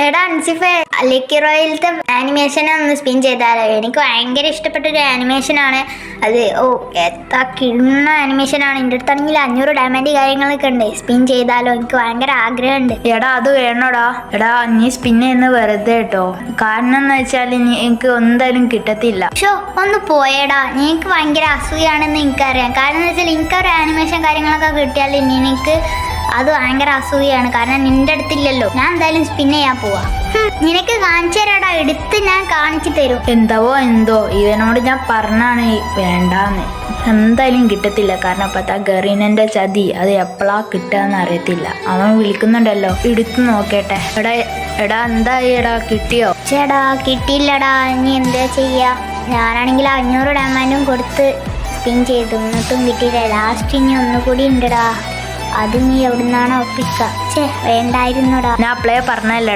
എടാ അൻസിഫെ ലക്കി റോയിലത്തെ ആനിമേഷൻ ഒന്ന് സ്പിൻ ചെയ്താലോ. എനിക്ക് ഭയങ്കര ഇഷ്ടപ്പെട്ട ഒരു ആനിമേഷൻ ആണ്. അത് ഓ എത്ര കിണ്ണ ആനിമേഷൻ ആണ്. എന്റെ അടുത്താണെങ്കിൽ അഞ്ഞൂറ് ഡയമണ്ട് കാര്യങ്ങളൊക്കെ ഉണ്ട്. സ്പിൻ ചെയ്താലോ. എനിക്ക് ഭയങ്കര ആഗ്രഹമുണ്ട്. എടാ അത് വേണോടാ. എടാ നീ സ്പിൻ ചെയ്യുന്ന വെറുതെ കേട്ടോ. കാരണം എന്ന് വെച്ചാൽ എനിക്ക് എന്തായാലും കിട്ടത്തില്ല. ഷോ ഒന്ന് പോയേടാ. എനിക്ക് ഭയങ്കര അസൂയാണെന്ന് എനിക്കറിയാം. കാരണം എന്ന് വെച്ചാൽ എനിക്ക് ഒരു ആനിമേഷൻ കാര്യങ്ങളൊക്കെ കിട്ടിയാൽ ഇനി എനിക്ക് അത് ഭയങ്കര അസൂയാണ് കാരണം നിന്റെ അടുത്തില്ലല്ലോ. ഞാൻ എന്തായാലും സ്പിന്നെ ചെയ്യാൻ പോവാ. നിനക്ക് കാണിച്ചു തരാടാ. എടുത്ത് ഞാൻ കാണിച്ചു തരും. എന്താവോ എന്തോ. ഇവനോട് ഞാൻ പറഞ്ഞാണ് വേണ്ടാന്ന്. എന്തായാലും കിട്ടത്തില്ല. കാരണം ഇപ്പത്തെ ഗറീനന്റെ ചതി അത് എപ്പോഴാ കിട്ടാന്ന് അറിയത്തില്ല. അവൻ വിളിക്കുന്നുണ്ടല്ലോ. എടുത്തു നോക്കട്ടെ. എടാ എടാ എന്തായി എടാ? കിട്ടിയോ? ചേടാ കിട്ടിയില്ലടാ. ഇനി എന്താ ചെയ്യാ? ഞാനാണെങ്കിൽ അഞ്ഞൂറ് ഡാമാനും കൊടുത്ത് സ്പിൻ ചെയ്തു. എന്നിട്ടും കിട്ടിയില്ല. ലാസ്റ്റ് ഇനി ഒന്നുകൂടി ഉണ്ടടാ. അത് നീ എവിടുന്നാണോ ഒപ്പിക്ക ചേ വേണ്ടായിരുന്നോടാ. ഞാൻ അപ്ലേ പറഞ്ഞല്ലടാ